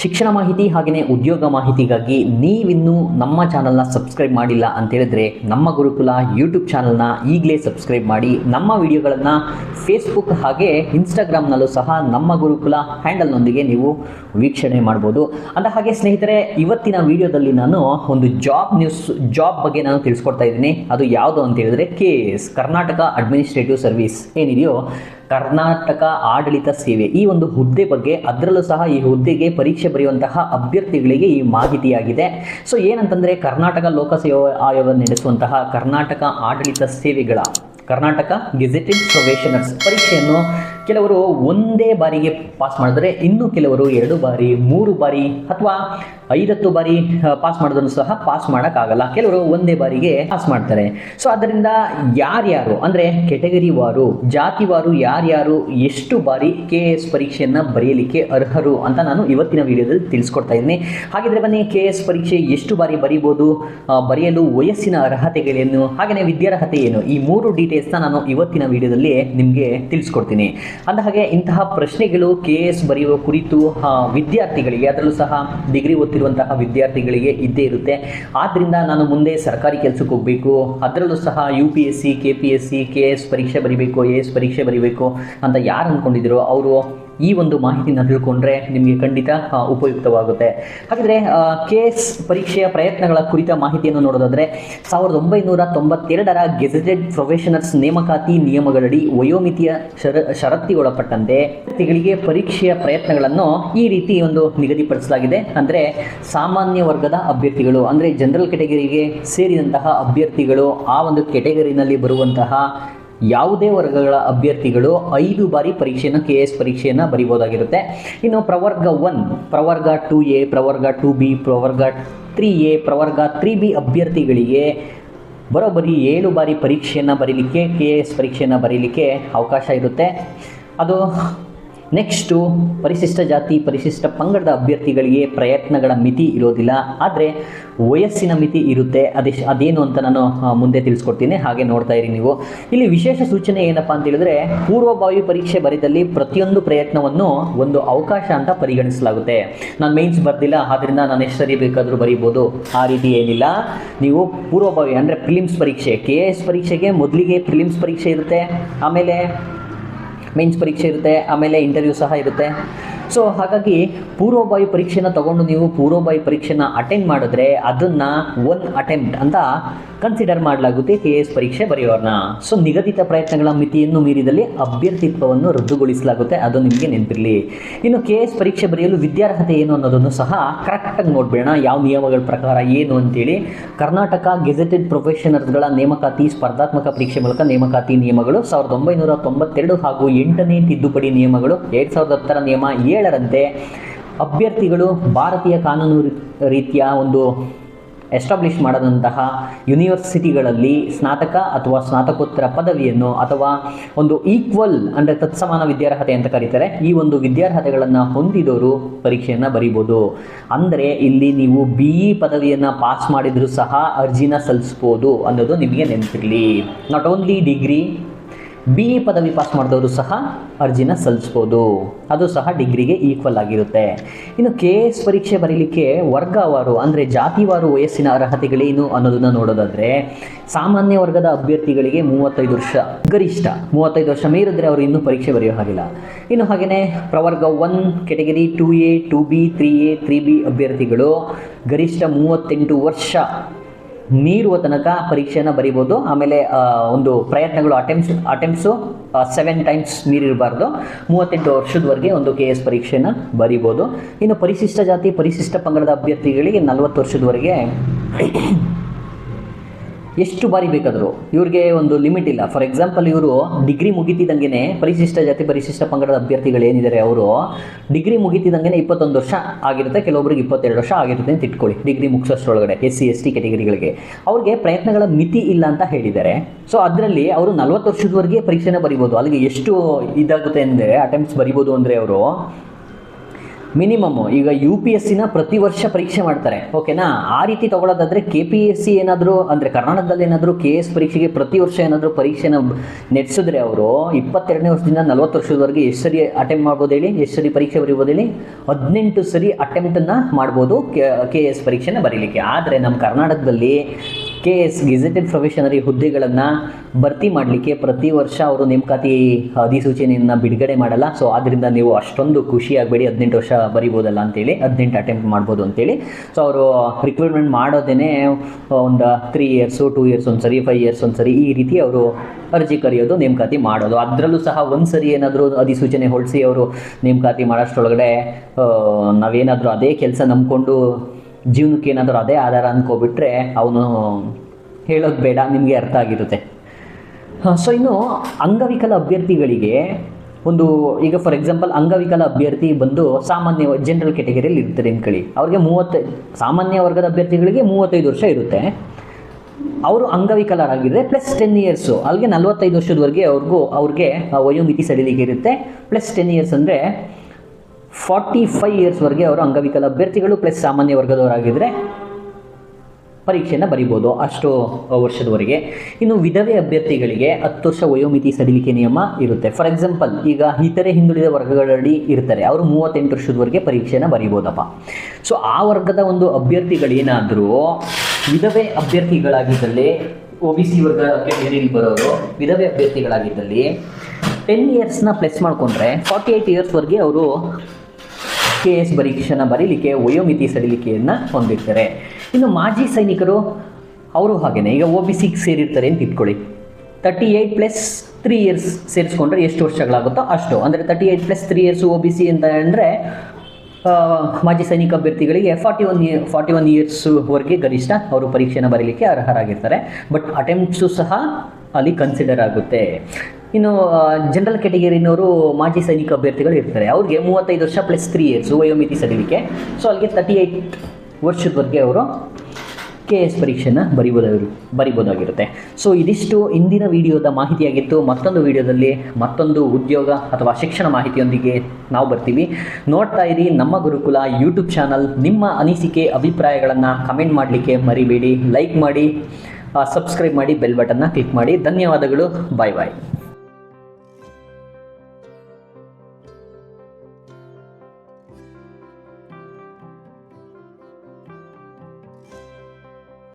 ಶಿಕ್ಷಣ ಮಾಹಿತಿ ಹಾಗೆಯೇ ಉದ್ಯೋಗ ಮಾಹಿತಿಗಾಗಿ ನೀವಿನ್ನೂ ನಮ್ಮ ಚಾನಲ್ನ ಸಬ್ಸ್ಕ್ರೈಬ್ ಮಾಡಿಲ್ಲ ಅಂತ ಹೇಳಿದ್ರೆ ನಮ್ಮ ಗುರುಕುಲ ಯೂಟ್ಯೂಬ್ ಚಾನಲ್ನ ಈಗಲೇ ಸಬ್ಸ್ಕ್ರೈಬ್ ಮಾಡಿ ನಮ್ಮ ವಿಡಿಯೋಗಳನ್ನು ಫೇಸ್ಬುಕ್ ಹಾಗೆ ಇನ್ಸ್ಟಾಗ್ರಾಮ್ನಲ್ಲೂ ಸಹ ನಮ್ಮ ಗುರುಕುಲ ಹ್ಯಾಂಡಲ್ನೊಂದಿಗೆ ನೀವು ವೀಕ್ಷಣೆ ಮಾಡ್ಬೋದು. ಅಂದ ಹಾಗೆ ಸ್ನೇಹಿತರೆ, ಇವತ್ತಿನ ವಿಡಿಯೋದಲ್ಲಿ ನಾನು ಒಂದು ಜಾಬ್ ನ್ಯೂಸ್, ಜಾಬ್ ಬಗ್ಗೆ ನಾನು ತಿಳಿಸ್ಕೊಡ್ತಾ ಇದ್ದೀನಿ. ಅದು ಯಾವುದು ಅಂತ ಹೇಳಿದ್ರೆ ಕೆ ಕರ್ನಾಟಕ ಅಡ್ಮಿನಿಸ್ಟ್ರೇಟಿವ್ ಸರ್ವಿಸ್ ಏನಿದೆಯೋ ಕರ್ನಾಟಕ ಆಡಳಿತ ಸೇವೆ. ಈ ಒಂದು ಹುದ್ದೆ ಬಗ್ಗೆ ಅದರಲ್ಲೂ ಸಹ ಈ ಹುದ್ದೆಗೆ ಪರೀಕ್ಷೆ ಬರೆಯುವಂತಹ ಅಭ್ಯರ್ಥಿಗಳಿಗೆ ಈ ಮಾಹಿತಿಯಾಗಿದೆ. ಸೊ ಏನಂತಂದ್ರೆ ಕರ್ನಾಟಕ ಲೋಕಸೇವಾ ಆಯೋಗ ನಡೆಸುವಂತಹ ಕರ್ನಾಟಕ ಆಡಳಿತ ಸೇವೆಗಳ, ಕರ್ನಾಟಕ ಗೆಜೆಟೆಡ್ ಪ್ರೊಬೇಷನರ್ಸ್ ಪರೀಕ್ಷೆಯನ್ನು ಕೆಲವರು ಒಂದೇ ಬಾರಿಗೆ ಪಾಸ್ ಮಾಡಿದರೆ ಇನ್ನು ಕೆಲವರು ಎರಡು ಬಾರಿ, ಮೂರು ಬಾರಿ ಅಥವಾ ಐದತ್ತು ಬಾರಿ ಪಾಸ್ ಮಾಡೋದನ್ನು ಸಹ ಪಾಸ್ ಮಾಡೋಕ್ಕಾಗಲ್ಲ. ಕೆಲವರು ಒಂದೇ ಬಾರಿಗೆ ಪಾಸ್ ಮಾಡ್ತಾರೆ. ಸೊ ಅದರಿಂದ ಯಾರ್ಯಾರು, ಅಂದರೆ ಕೆಟಗರಿ ವಾರು ಜಾತಿವಾರು ಯಾರ್ಯಾರು ಎಷ್ಟು ಬಾರಿ ಕೆ ಎಸ್ ಪರೀಕ್ಷೆಯನ್ನು ಬರೆಯಲಿಕ್ಕೆ ಅರ್ಹರು ಅಂತ ನಾನು ಇವತ್ತಿನ ವಿಡಿಯೋದಲ್ಲಿ ತಿಳಿಸ್ಕೊಡ್ತಾ ಇದ್ದೀನಿ. ಹಾಗಿದ್ರೆ ಬನ್ನಿ ಕೆ ಎಸ್ ಪರೀಕ್ಷೆ ಎಷ್ಟು ಬಾರಿ ಬರೀಬೋದು ಬರೆಯಲು ವಯಸ್ಸಿನ ಅರ್ಹತೆಗಳೇನು ಹಾಗೆಯೇ ವಿದ್ಯಾರ್ಹತೆ ಏನು, ಈ ಮೂರು ಡೀಟೇಲ್ಸ್ನ ನಾನು ಇವತ್ತಿನ ವಿಡಿಯೋದಲ್ಲಿ ನಿಮಗೆ ತಿಳಿಸ್ಕೊಡ್ತೀನಿ. ಅಂದ ಹಾಗೆ ಇಂತಹ ಪ್ರಶ್ನೆಗಳು ಕೆ ಎಸ್ ಬರೆಯುವ ಕುರಿತು ವಿದ್ಯಾರ್ಥಿಗಳಿಗೆ, ಅದರಲ್ಲೂ ಸಹ ಡಿಗ್ರಿ ಓದ್ತಿರುವಂತಹ ವಿದ್ಯಾರ್ಥಿಗಳಿಗೆ ಇದ್ದೇ ಇರುತ್ತೆ. ಆದ್ದರಿಂದ ನಾನು ಮುಂದೆ ಸರ್ಕಾರಿ ಕೆಲಸಕ್ಕೆ ಹೋಗಬೇಕು, ಅದರಲ್ಲೂ ಸಹ U P S C K P S C K S ಪರೀಕ್ಷೆ ಬರಿಬೇಕು ಎ ಎಸ್ ಪರೀಕ್ಷೆ ಬರಿಬೇಕು ಅಂತ ಯಾರು ಅಂದ್ಕೊಂಡಿದ್ದೀರೋ ಅವರು ಈ ಒಂದು ಮಾಹಿತಿನ ತಿಳ್ಕೊಂಡ್ರೆ ನಿಮಗೆ ಖಂಡಿತ ಉಪಯುಕ್ತವಾಗುತ್ತೆ. ಹಾಗಿದ್ರೆ ಕೆ ಎಸ್ ಪರೀಕ್ಷೆಯ ಪ್ರಯತ್ನಗಳ ಕುರಿತ ಮಾಹಿತಿಯನ್ನು ನೋಡೋದಾದ್ರೆ, ಸಾವಿರದ ಒಂಬೈನೂರ ತೊಂಬತ್ತೆರಡರ ಗೆಜೆಟೆಡ್ ಪ್ರೊಫೆಷನರ್ಸ್ ನೇಮಕಾತಿ ನಿಯಮಗಳಡಿ ವಯೋಮಿತಿಯ ಶರ, ಷರತ್ತಿಗೊಳಪಟ್ಟಂತೆ ವ್ಯಕ್ತಿಗಳಿಗೆ ಪರೀಕ್ಷೆಯ ಪ್ರಯತ್ನಗಳನ್ನು ಈ ರೀತಿ ಒಂದು ನಿಗದಿಪಡಿಸಲಾಗಿದೆ. ಅಂದರೆ, ಸಾಮಾನ್ಯ ವರ್ಗದ ಅಭ್ಯರ್ಥಿಗಳು, ಅಂದರೆ ಜನರಲ್ ಕೆಟಗರಿಗೆ ಸೇರಿದಂತಹ ಅಭ್ಯರ್ಥಿಗಳು ಆ ಒಂದು ಕೆಟಗರಿನಲ್ಲಿ ಬರುವಂತಹ ಯಾವುದೇ ವರ್ಗಗಳ ಅಭ್ಯರ್ಥಿಗಳು ಐದು ಬಾರಿ ಪರೀಕ್ಷೆಯನ್ನು ಕೆ ಎಸ್ ಪರೀಕ್ಷೆಯನ್ನು ಬರಿಬೋದಾಗಿರುತ್ತೆ. ಇನ್ನು ಪ್ರವರ್ಗ ಒನ್ ಪ್ರವರ್ಗ ಟು ಎ ಪ್ರವರ್ಗ ಟು ಬಿ ಪ್ರವರ್ಗ ತ್ರೀ ಎ ಪ್ರವರ್ಗ ತ್ರೀ ಬಿ ಅಭ್ಯರ್ಥಿಗಳಿಗೆ ಬರೋಬ್ಬರಿ ಏಳು ಬಾರಿ ಪರೀಕ್ಷೆಯನ್ನು ಬರೀಲಿಕ್ಕೆ ಕೆ ಎಸ್ ಪರೀಕ್ಷೆಯನ್ನು ಬರೀಲಿಕ್ಕೆ ಅವಕಾಶ ಇರುತ್ತೆ. ಅದು ನೆಕ್ಸ್ಟು ಪರಿಶಿಷ್ಟ ಜಾತಿ, ಪರಿಶಿಷ್ಟ ಪಂಗಡದ ಅಭ್ಯರ್ಥಿಗಳಿಗೆ ಪ್ರಯತ್ನಗಳ ಮಿತಿ ಇರೋದಿಲ್ಲ. ಆದರೆ ವಯಸ್ಸಿನ ಮಿತಿ ಇರುತ್ತೆ. ಅದೆಷ್ಟು ಅದೇನು ಅಂತ ನಾನು ಮುಂದೆ ತಿಳಿಸ್ಕೊಡ್ತೀನಿ. ಹಾಗೆ ನೋಡ್ತಾ ಇರಿ ನೀವು. ಇಲ್ಲಿ ವಿಶೇಷ ಸೂಚನೆ ಏನಪ್ಪಾ ಅಂತ ಹೇಳಿದ್ರೆ, ಪೂರ್ವಭಾವಿ ಪರೀಕ್ಷೆ ಬರೆದಲ್ಲಿ ಪ್ರತಿಯೊಂದು ಪ್ರಯತ್ನವನ್ನು ಒಂದು ಅವಕಾಶ ಅಂತ ಪರಿಗಣಿಸಲಾಗುತ್ತೆ. ನಾನು ಮೇನ್ಸ್ ಬರ್ದಿಲ್ಲ, ಆದ್ರಿಂದ ನಾನು ಎಷ್ಟು ಸರಿ ಬೇಕಾದರೂ ಬರೀಬೋದು. ಆ ರೀತಿ ಏನಿಲ್ಲ. ನೀವು ಪೂರ್ವಭಾವಿ ಅಂದರೆ ಫಿಲಿಮ್ಸ್ ಪರೀಕ್ಷೆ ಕೆ ಎಸ್ ಪರೀಕ್ಷೆಗೆ ಮೊದಲಿಗೆ ಫಿಲಿಮ್ಸ್ ಪರೀಕ್ಷೆ ಇರುತ್ತೆ. ಆಮೇಲೆ ಮೇನ್ಸ್ ಪರೀಕ್ಷೆ ಇರುತ್ತೆ ಆಮೇಲೆ ಇಂಟರ್ವ್ಯೂ ಸಹ ಇರುತ್ತೆ. ಸೊ ಹಾಗಾಗಿ ಪೂರ್ವಭಾವಿ ಪರೀಕ್ಷೆನ ತಗೊಂಡು ನೀವು ಪೂರ್ವಭಾವಿ ಪರೀಕ್ಷೆನ ಅಟೆಂಡ್ ಮಾಡಿದ್ರೆ ಅದನ್ನ ಒನ್ ಅಟೆಂಪ್ಟ್ ಅಂತ ಕನ್ಸಿಡರ್ ಮಾಡಲಾಗುತ್ತೆ ಕೆ ಎಸ್ ಪರೀಕ್ಷೆ ಬರೆಯೋರ್ನ. ಸೊ ನಿಗದಿತ ಪ್ರಯತ್ನಗಳ ಮಿತಿಯನ್ನು ಮೀರಿದಲ್ಲಿ ಅಭ್ಯರ್ಥಿತ್ವವನ್ನು ರದ್ದುಗೊಳಿಸಲಾಗುತ್ತೆ. ಅದು ನಿಮಗೆ ನೆನಪಿರಲಿ. ಇನ್ನು ಕೆ ಎಸ್ ಪರೀಕ್ಷೆ ಬರೆಯಲು ವಿದ್ಯಾರ್ಹತೆ ಏನು ಅನ್ನೋದನ್ನು ಸಹ ಕರೆಕ್ಟಾಗಿ ನೋಡ್ಬೇಡ ಯಾವ ನಿಯಮಗಳ ಪ್ರಕಾರ ಏನು ಅಂತೇಳಿ. ಕರ್ನಾಟಕ ಗೆಜೆಟೆಡ್ ಪ್ರೊಫೆಷನರ್ಸ್ಗಳ ನೇಮಕಾತಿ ಸ್ಪರ್ಧಾತ್ಮಕ ಪರೀಕ್ಷೆ ಮೂಲಕ ನೇಮಕಾತಿ ನಿಯಮಗಳು ಸಾವಿರದ ಒಂಬೈನೂರ ತೊಂಬತ್ತೆರಡು ಹಾಗೂ ಎಂಟನೇ ತಿದ್ದುಪಡಿ ನಿಯಮಗಳು ಎರಡು ಸಾವಿರದ ಹತ್ತರ ನಿಯಮ ಏಳರಂತೆ ಅಭ್ಯರ್ಥಿಗಳು ಭಾರತೀಯ ಕಾನೂನು ರೀತಿಯ ಒಂದು ಎಸ್ಟಾಬ್ಲಿಷ್ ಮಾಡದಂತಹ ಯೂನಿವರ್ಸಿಟಿಗಳಲ್ಲಿ ಸ್ನಾತಕ ಅಥವಾ ಸ್ನಾತಕೋತ್ತರ ಪದವಿಯನ್ನು ಅಥವಾ ಒಂದು ಈಕ್ವಲ್ ಅಂದರೆ ತತ್ಸಮಾನ ವಿದ್ಯಾರ್ಹತೆ ಅಂತ ಕರೀತಾರೆ. ಈ ಒಂದು ವಿದ್ಯಾರ್ಹತೆಗಳನ್ನು ಹೊಂದಿದವರು ಪರೀಕ್ಷೆಯನ್ನು ಬರೀಬೋದು. ಅಂದರೆ ಇಲ್ಲಿ ನೀವು ಬಿ ಇ ಪದವಿಯನ್ನು ಪಾಸ್ ಮಾಡಿದರೂ ಸಹ ಅರ್ಜಿನ ಸಲ್ಲಿಸ್ಬೋದು ಅನ್ನೋದು ನಿಮಗೆ ನೆನಪಿರಲಿ. Not only degree B E ಪದವಿ ಪಾಸ್ ಮಾಡಿದವರು ಸಹ ಅರ್ಜಿನ ಸಲ್ಲಿಸ್ಬೋದು. ಅದು ಸಹ ಡಿಗ್ರಿಗೆ ಈಕ್ವಲ್ ಆಗಿರುತ್ತೆ. ಇನ್ನು ಕೆ ಎಸ್ ಪರೀಕ್ಷೆ ಬರೀಲಿಕ್ಕೆ ವರ್ಗವಾರು, ಅಂದರೆ ಜಾತಿವಾರು ವಯಸ್ಸಿನ ಅರ್ಹತೆಗಳೇನು ಅನ್ನೋದನ್ನು ನೋಡೋದಾದರೆ, ಸಾಮಾನ್ಯ ವರ್ಗದ ಅಭ್ಯರ್ಥಿಗಳಿಗೆ ಮೂವತ್ತೈದು ವರ್ಷ ಗರಿಷ್ಠ. ಮೂವತ್ತೈದು ವರ್ಷ ಮೀರಿದ್ರೆ ಅವರು ಇನ್ನೂ ಪರೀಕ್ಷೆ ಬರೆಯೋ ಹಾಗಿಲ್ಲ. ಇನ್ನು ಹಾಗೆಯೇ ಪ್ರವರ್ಗ one category two A two B three A three B ಅಭ್ಯರ್ಥಿಗಳು ಗರಿಷ್ಠ ಮೂವತ್ತೆಂಟು ವರ್ಷ ಮೀರುವ ತನಕ ಪರೀಕ್ಷೆಯನ್ನು ಬರಿಬೋದು. ಆಮೇಲೆ ಒಂದು ಪ್ರಯತ್ನಗಳು ಅಟೆಂಪ್ಸ್ ಅಟೆಂಪ್ಸು ಸೆವೆನ್ ಟೈಮ್ಸ್ ಮೀರಿರಬಾರ್ದು ಮೂವತ್ತೆಂಟು ವರ್ಷದವರೆಗೆ ಒಂದು ಕೆ ಎಸ್ ಪರೀಕ್ಷೆಯನ್ನು ಬರಿಬೋದು. ಇನ್ನು ಪರಿಶಿಷ್ಟ ಜಾತಿ, ಪರಿಶಿಷ್ಟ ಪಂಗಡದ ಅಭ್ಯರ್ಥಿಗಳಿಗೆ ನಲವತ್ತು ವರ್ಷದವರೆಗೆ ಎಷ್ಟು ಬಾರಿ ಬೇಕಾದರೂ, ಇವ್ರಿಗೆ ಒಂದು ಲಿಮಿಟ್ ಇಲ್ಲ. ಫಾರ್ ಎಕ್ಸಾಂಪಲ್ ಇವರು ಡಿಗ್ರಿ ಮುಗಿತಿದಂಗೆ ಪರಿಶಿಷ್ಟ ಜಾತಿ, ಪರಿಶಿಷ್ಟ ಪಂಗಡದ ಅಭ್ಯರ್ಥಿಗಳು ಏನಿದ್ದಾರೆ ಅವರು ಡಿಗ್ರಿ ಮುಗಿತಿದಂಗೆ ಇಪ್ಪತ್ತೊಂದು ವರ್ಷ ಆಗಿರುತ್ತೆ, ಕೆಲವೊಬ್ರಿಗೆ ಇಪ್ಪತ್ತೆರಡು ವರ್ಷ ಆಗಿರುತ್ತೆ ಅಂತ ಇಟ್ಕೊಳ್ಳಿ. ಡಿಗ್ರಿ ಮುಗಿಸೋಷ್ಟರೊಳಗಡೆ ಎಸ್ ಸಿ ಎಸ್ ಟಿ ಕೆಟಗರಿಗಳಿಗೆ ಅವ್ರಿಗೆ ಪ್ರಯತ್ನಗಳ ಮಿತಿ ಇಲ್ಲ ಅಂತ ಹೇಳಿದ್ದಾರೆ. ಸೊ ಅದರಲ್ಲಿ ಅವರು ನಲ್ವತ್ತು ವರ್ಷದವರೆಗೆ ಪರೀಕ್ಷೆನ ಬರಿಬೋದು. ಅಲ್ಲಿಗೆ ಎಷ್ಟು ಇದಾಗುತ್ತೆ ಅಂದರೆ ಅಟೆಂಪ್ಟ್ಸ್ ಬರಿಬೋದು ಅಂದರೆ ಅವರು ಮಿನಿಮಮ್. ಈಗ ಯು ಪಿ ಎಸ್ ಸಿನ ಪ್ರತಿ ವರ್ಷ ಪರೀಕ್ಷೆ ಮಾಡ್ತಾರೆ. ಓಕೆನಾ ಆ ರೀತಿ ತಗೊಳ್ಳೋದಾದ್ರೆ ಕೆ ಪಿ ಎಸ್ ಸಿ ಏನಾದರೂ, ಅಂದರೆ ಕರ್ನಾಟಕದಲ್ಲಿ ಏನಾದರೂ ಕೆ ಎಸ್ ಪರೀಕ್ಷೆಗೆ ಪ್ರತಿ ವರ್ಷ ಏನಾದರೂ ಪರೀಕ್ಷೆನ ನಡೆಸಿದ್ರೆ ಅವರು ಇಪ್ಪತ್ತೆರಡನೇ ವರ್ಷದಿಂದ ನಲವತ್ತು ವರ್ಷದವರೆಗೆ ಎಷ್ಟು ಸರಿ ಅಟೆಂಪ್ಟ್ ಮಾಡ್ಬೋದು ಹೇಳಿ? ಎಷ್ಟು ಸರಿ ಪರೀಕ್ಷೆ ಬರೀಬೋದು ಹೇಳಿ? ಹದಿನೆಂಟು ಸರಿ ಅಟೆಂಪ್ಟನ್ನು ಮಾಡ್ಬೋದು ಕೆ ಎಸ್ ಪರೀಕ್ಷೆನ ಬರೀಲಿಕ್ಕೆ. ಆದರೆ ನಮ್ಮ ಕರ್ನಾಟಕದಲ್ಲಿ ಕೆ ಎಸ್ ಗೆಜೆಟೆಡ್ ಪ್ರೊಫೆಷನರಿ ಹುದ್ದೆಗಳನ್ನು ಭರ್ತಿ ಮಾಡಲಿಕ್ಕೆ ಪ್ರತಿ ವರ್ಷ ಅವರು ನೇಮಕಾತಿ ಅಧಿಸೂಚನೆಯನ್ನು ಬಿಡುಗಡೆ ಮಾಡಲ್ಲ. ಸೊ ಆದ್ದರಿಂದ ನೀವು ಅಷ್ಟೊಂದು ಖುಷಿ ಆಗಬೇಡಿ. ಹದಿನೆಂಟು ವರ್ಷ ಬರಿಬೋದಲ್ಲ ಅಂತೇಳಿ, ಹದಿನೆಂಟು ಅಟೆಂಪ್ಟ್ ಮಾಡ್ಬೋದು ಅಂತೇಳಿ. ಸೊ ಅವರು ರಿಕ್ರೂಟ್ಮೆಂಟ್ ಮಾಡೋದೇ ಒಂದು ತ್ರೀ ಇಯರ್ಸು ಟೂ ಇಯರ್ಸ್ ಒಂದು ಸರಿ ಫೈವ್ ಇಯರ್ಸ್ ಒಂದು ಸರಿ ಈ ರೀತಿ ಅವರು ಅರ್ಜಿ ಕರೆಯೋದು, ನೇಮಕಾತಿ ಮಾಡೋದು. ಅದರಲ್ಲೂ ಸಹ ಒಂದು ಸರಿ ಏನಾದರೂ ಅಧಿಸೂಚನೆ ಹೊಳಿಸಿ ಅವರು ನೇಮಕಾತಿ ಮಾಡೋಷ್ಟರೊಳಗಡೆ ನಾವೇನಾದರೂ ಅದೇ ಕೆಲಸ ನಂಬ್ಕೊಂಡು ಜೀವನಕ್ಕೆ ಏನಾದರೂ ಅದೇ ಆಧಾರ ಅನ್ಕೋಬಿಟ್ರೆ ಅವನು ಹೇಳೋದು ಬೇಡ, ನಿಮಗೆ ಅರ್ಥ ಆಗಿರುತ್ತೆ. ಸೊ ಇನ್ನು ಅಂಗವಿಕಲ ಅಭ್ಯರ್ಥಿಗಳಿಗೆ ಒಂದು, ಈಗ ಫಾರ್ ಎಕ್ಸಾಂಪಲ್ ಅಂಗವಿಕಲ ಅಭ್ಯರ್ಥಿ ಬಂದು ಸಾಮಾನ್ಯ ಜನರಲ್ ಕೆಟಗರಿಯಲ್ಲಿ ಇರ್ತಾರೆ ಅನ್ಕೊಳ್ಳಿ ಅವ್ರಿಗೆ ಮೂವತ್ತು, ಸಾಮಾನ್ಯ ವರ್ಗದ ಅಭ್ಯರ್ಥಿಗಳಿಗೆ ಮೂವತ್ತೈದು ವರ್ಷ ಇರುತ್ತೆ. ಅವರು ಅಂಗವಿಕಲರಾಗಿದ್ದರೆ ಪ್ಲಸ್ ಟೆನ್ ಇಯರ್ಸು ಅಲ್ಲಿಗೆ ನಲವತ್ತೈದು ವರ್ಷದವರೆಗೆ ಅವ್ರಿಗೂ, ಅವ್ರಿಗೆ ವಯೋಮಿತಿ ಸಡಿಲಿಕೆ ಇರುತ್ತೆ. ಪ್ಲಸ್ ಟೆನ್ ಇಯರ್ಸ್ ಅಂದರೆ ಫಾರ್ಟಿ ಫೈವ್ ಇಯರ್ಸ್ವರೆಗೆ ಅವರು ಅಂಗವಿಕಲ ಅಭ್ಯರ್ಥಿಗಳು ಪ್ಲಸ್ ಸಾಮಾನ್ಯ ವರ್ಗದವರಾಗಿದ್ದರೆ ಪರೀಕ್ಷೆಯನ್ನು ಬರಿಬೋದು ಅಷ್ಟು ವರ್ಷದವರೆಗೆ. ಇನ್ನು ವಿಧವೆ ಅಭ್ಯರ್ಥಿಗಳಿಗೆ ಹತ್ತು ವರ್ಷ ವಯೋಮಿತಿ ಸಡಿಲಿಕೆ ನಿಯಮ ಇರುತ್ತೆ. ಫಾರ್ ಎಕ್ಸಾಂಪಲ್ ಈಗ ಇತರೆ ಹಿಂದುಳಿದ ವರ್ಗಗಳಲ್ಲಿ ಇರ್ತಾರೆ. ಅವರು ಮೂವತ್ತೆಂಟು ವರ್ಷದವರೆಗೆ ಪರೀಕ್ಷೆಯನ್ನು ಬರಿಬೋದಪ್ಪ. ಸೊ ಆ ವರ್ಗದ ಒಂದು ಅಭ್ಯರ್ಥಿಗಳೇನಾದರೂ ವಿಧವೆ ಅಭ್ಯರ್ಥಿಗಳಾಗಿದ್ದಲ್ಲಿ ಒ ಬಿ ಸಿ ವರ್ಗ ಕ್ಯಾಟಗರಿಯಲ್ಲಿ ಬರೋರು, ವಿಧವೆ ಅಭ್ಯರ್ಥಿಗಳಾಗಿದ್ದಲ್ಲಿ ಟೆನ್ ಇಯರ್ಸ್ನ ಪ್ಲಸ್ ಮಾಡಿಕೊಂಡ್ರೆ ಫಾರ್ಟಿ ಏಯ್ಟ್ ಇಯರ್ಸ್ವರೆಗೆ ಅವರು ಕೆ ಎಸ್ ಪರೀಕ್ಷೆನ ಬರೀಲಿಕ್ಕೆ, ವಯೋಮಿತಿ ಸಡಿಲಿಕೆಯನ್ನು ಹೊಂದಿರ್ತಾರೆ. ಇನ್ನು ಮಾಜಿ ಸೈನಿಕರು ಅವರು ಹಾಗೇನೆ, ಈಗ ಒ ಬಿ ಸಿಗೆ ಸೇರಿರ್ತಾರೆ ಅಂತ ಇಟ್ಕೊಳ್ಳಿ. Thirty eight plus three years ಸೇರಿಸ್ಕೊಂಡ್ರೆ ಎಷ್ಟು ವರ್ಷಗಳಾಗುತ್ತೋ ಅಷ್ಟು. ಅಂದರೆ thirty eight plus three years O B C ಅಂತ ಅಂದರೆ ಮಾಜಿ ಸೈನಿಕ ಅಭ್ಯರ್ಥಿಗಳಿಗೆ forty one year forty one ಇಯರ್ಸ್ವರೆಗೆ ಗರಿಷ್ಠ ಅವರು ಪರೀಕ್ಷೆನ ಬರೀಲಿಕ್ಕೆ ಅರ್ಹರಾಗಿರ್ತಾರೆ. ಬಟ್ ಅಟೆಂಪ್ಟ್ಸು ಸಹ ಅಲ್ಲಿ ಕನ್ಸಿಡರ್ ಆಗುತ್ತೆ. ಇನ್ನು ಜನರಲ್ ಕ್ಯಾಟಗರಿನವರು ಮಾಜಿ ಸೈನಿಕ ಅಭ್ಯರ್ಥಿಗಳು ಇರ್ತಾರೆ. ಅವ್ರಿಗೆ ಮೂವತ್ತೈದು ವರ್ಷ ಪ್ಲಸ್ ತ್ರೀ ಇಯರ್ಸು ವಯೋಮಿತಿ ಸಡಿಲಿಕೆ. ಸೊ ಅಲ್ಲಿಗೆ ತರ್ಟಿ ಏಯ್ಟ್ ವರ್ಷದವರೆಗೆ ಅವರು ಕೆ ಎಸ್ ಪರೀಕ್ಷೆಯನ್ನು ಬರಿಬೋದಾಗಿರು, ಬರಿಬೋದಾಗಿರುತ್ತೆ. ಸೊ ಇದಿಷ್ಟು ಇಂದಿನ ವಿಡಿಯೋದ ಮಾಹಿತಿಯಾಗಿತ್ತು. ಮತ್ತೊಂದು ವಿಡಿಯೋದಲ್ಲಿ ಮತ್ತೊಂದು ಉದ್ಯೋಗ ಅಥವಾ ಶಿಕ್ಷಣ ಮಾಹಿತಿಯೊಂದಿಗೆ ನಾವು ಬರ್ತೀವಿ. ನೋಡ್ತಾ ಇರಿ ನಮ್ಮ ಗುರುಕುಲ ಯೂಟ್ಯೂಬ್ ಚಾನಲ್ ನಿಮ್ಮ ಅನಿಸಿಕೆ, ಅಭಿಪ್ರಾಯಗಳನ್ನು ಕಮೆಂಟ್ ಮಾಡಲಿಕ್ಕೆ ಮರಿಬೇಡಿ. ಲೈಕ್ ಮಾಡಿ ಸಬ್ಸ್ಕ್ರೈಬ್ ಮಾಡಿ ಬೆಲ್ ಬಟನ್ನ ಕ್ಲಿಕ್ ಮಾಡಿ. ಧನ್ಯವಾದಗಳು. ಬಾಯ್ ಬಾಯ್